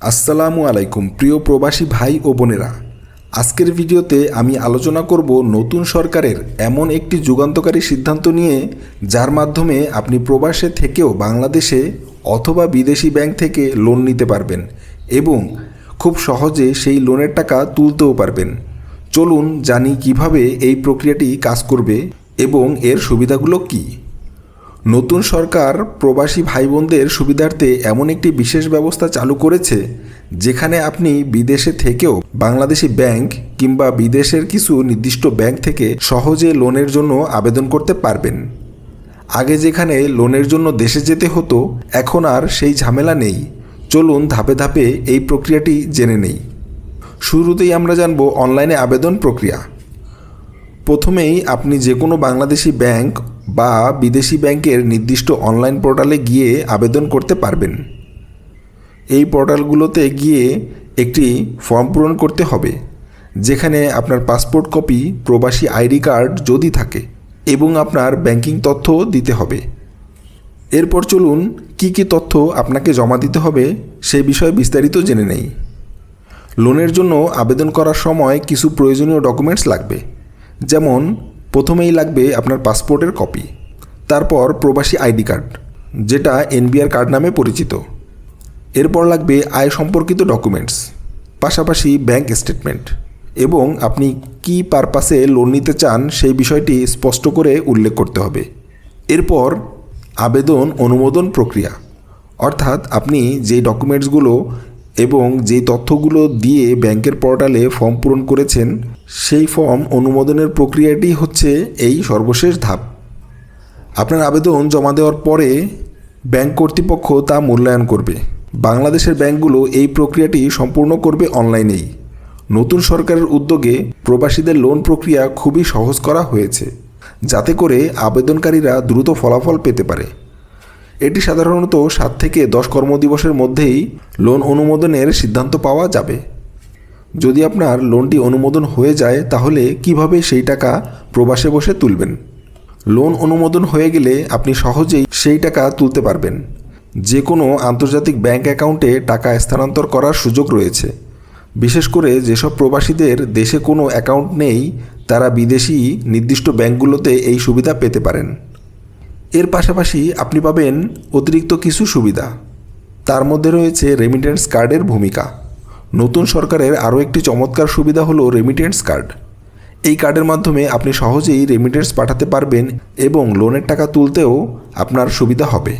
আসসালামু আলাইকুম, প্রিয় প্রবাসী ভাই ও বোনেরা। আজকের ভিডিওতে আমি আলোচনা করব নতুন সরকারের এমন একটি যুগান্তকারী সিদ্ধান্ত নিয়ে, যার মাধ্যমে আপনি প্রবাসে থেকেও বাংলাদেশে অথবা বিদেশি ব্যাংক থেকে লোন নিতে পারবেন এবং খুব সহজে সেই লোনের টাকা তুলতেও পারবেন। চলুন জানি কীভাবে এই প্রক্রিয়াটি কাজ করবে এবং এর সুবিধাগুলো কী। নতুন সরকার প্রবাসী ভাই বোনদের সুবিধার্থে এমন একটি বিশেষ ব্যবস্থা চালু করেছে, যেখানে আপনি বিদেশে থেকেও বাংলাদেশি ব্যাংক কিংবা বিদেশের কিছু নির্দিষ্ট ব্যাংক থেকে সহজে লোনের জন্য আবেদন করতে পারবেন। আগে যেখানে লোনের জন্য দেশে যেতে হতো, এখন আর সেই ঝামেলা নেই। চলুন ধাপে ধাপে এই প্রক্রিয়াটি জেনে নেই। শুরুতেই আমরা জানব অনলাইনে আবেদন প্রক্রিয়া। প্রথমেই আপনি যে কোনো বাংলাদেশি ব্যাংক বা বিদেশি ব্যাংকের নির্দিষ্ট অনলাইন পোর্টালে গিয়ে আবেদন করতে পারবেন। এই পোর্টালগুলোতে গিয়ে একটি ফর্ম পূরণ করতে হবে, যেখানে আপনার পাসপোর্ট কপি, প্রবাসী আইডি কার্ড যদি থাকে এবং আপনার ব্যাংকিং তথ্য দিতে হবে। এরপর চলুন কি কি তথ্য আপনাকে জমা দিতে হবে সেই বিষয়ে বিস্তারিত জেনে নেই। লোনের জন্য আবেদন করার সময় কিছু প্রয়োজনীয় ডকুমেন্টস লাগবে। যেমন, প্রথমেই লাগবে আপনার পাসপোর্টের কপি, তারপর প্রবাসী আইডি কার্ড, যেটা এনবিআর কার্ড নামে পরিচিত। এরপর লাগবে আয় সম্পর্কিত ডকুমেন্টস, পাশাপাশি ব্যাংক স্টেটমেন্ট, এবং আপনি কি পারপাসে লোন নিতে চান সেই বিষয়টি স্পষ্ট করে উল্লেখ করতে হবে। এরপর, আবেদন অনুমোদন প্রক্রিয়া, অর্থাৎ আপনি যে ডকুমেন্টসগুলো এবং যে তথ্যগুলো দিয়ে ব্যাংকের পোর্টালে ফর্ম পূরণ করেছেন, সেই ফর্ম অনুমোদনের প্রক্রিয়াটি হচ্ছে এই সর্বশেষ ধাপ। আপনার আবেদন জমা দেওয়ার পরে ব্যাংক কর্তৃপক্ষ তা মূল্যায়ন করবে। বাংলাদেশের ব্যাংকগুলো এই প্রক্রিয়াটি সম্পূর্ণ করবে অনলাইনেই। নতুন সরকারের উদ্যোগে প্রবাসীদের লোন প্রক্রিয়া খুবই সহজ করা হয়েছে, যাতে করে আবেদনকারীরা দ্রুত ফলাফল পেতে পারে। এটি সাধারণত সাত থেকে দশ কর্মদিবসের মধ্যেই লোন অনুমোদনের সিদ্ধান্ত পাওয়া যাবে। যদি আপনার লোনটি অনুমোদন হয়ে যায়, তাহলে কীভাবে সেই টাকা প্রবাসে বসে তুলবেন? লোন অনুমোদন হয়ে গেলে আপনি সহজেই সেই টাকা তুলতে পারবেন। যে কোনো আন্তর্জাতিক ব্যাংক অ্যাকাউন্টে টাকা স্থানান্তর করার সুযোগ রয়েছে। বিশেষ করে যেসব প্রবাসীদের দেশে কোনো অ্যাকাউন্ট নেই, তারা বিদেশি নির্দিষ্ট ব্যাংকগুলোতে এই সুবিধা পেতে পারেন। এর পাশাপাশি আপনি পাবেন অতিরিক্ত কিছু সুবিধা। তার মধ্যে রয়েছে রেমিটেন্স কার্ডের ভূমিকা। নতুন সরকারের আরও একটি চমৎকার সুবিধা হলো রেমিটেন্স কার্ড এই কার্ডের মাধ্যমে আপনি সহজেই রেমিটেন্স পাঠাতে পারবেন এবং লোনের টাকা তুলতেও আপনার সুবিধা হবে।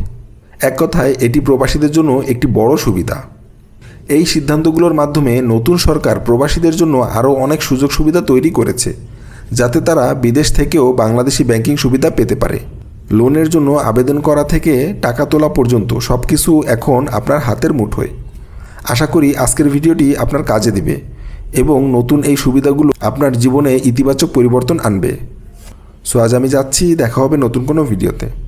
এক কথায়, এটি প্রবাসীদের জন্য একটি বড় সুবিধা। এই সিদ্ধান্তগুলোর মাধ্যমে নতুন সরকার প্রবাসীদের জন্য আরও অনেক সুযোগ সুবিধা তৈরি করেছে, যাতে তারা বিদেশ থেকেও বাংলাদেশি ব্যাংকিং সুবিধা পেতে পারে। লোনের জন্য আবেদন করা থেকে টাকা তোলা পর্যন্ত সব কিছু এখন আপনার হাতের মুঠোয় আশা করি আজকের ভিডিওটি আপনার কাজে দিবে এবং নতুন এই সুবিধাগুলো আপনার জীবনে ইতিবাচক পরিবর্তন আনবে। সো আজ আমি যাচ্ছি, দেখা হবে নতুন কোনো ভিডিওতে।